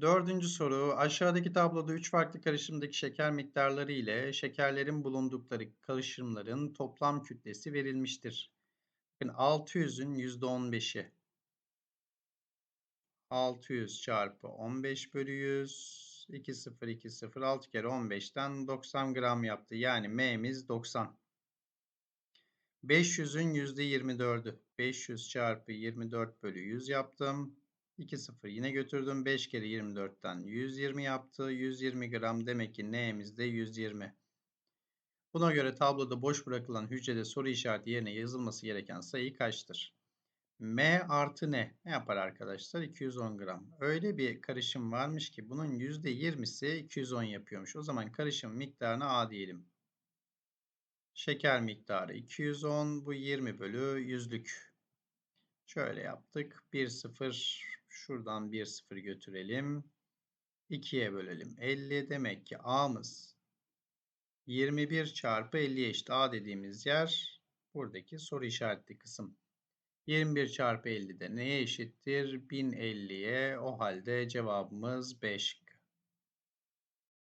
Dördüncü soru. Aşağıdaki tabloda 3 farklı karışımdaki şeker miktarları ile şekerlerin bulundukları karışımların toplam kütlesi verilmiştir. Bakın 600'ün %15'i 600 çarpı 15 bölü 100 2 0 2 0 6 kere 15'ten 90 gram yaptı. Yani M'miz 90. 500'ün %24'ü 500 çarpı 24 bölü 100 yaptım. 2 0 yine götürdüm. 5 kere 24'ten 120 yaptı. 120 gram demek ki N'miz de 120. Buna göre tabloda boş bırakılan hücrede soru işareti yerine yazılması gereken sayı kaçtır? M artı ne? Ne yapar arkadaşlar? 210 gram. Öyle bir karışım varmış ki bunun %20'si 210 yapıyormuş. O zaman karışım miktarına A diyelim. Şeker miktarı 210. Bu 20 bölü yüzlük. Şöyle yaptık. 1 0. Şuradan 1 0 götürelim. 2'ye bölelim. 50 demek ki A'mız 21 çarpı 50 eşit. A dediğimiz yer buradaki soru işaretli kısım. 21 çarpı 50 de neye eşittir? 1050'ye. O halde cevabımız 5.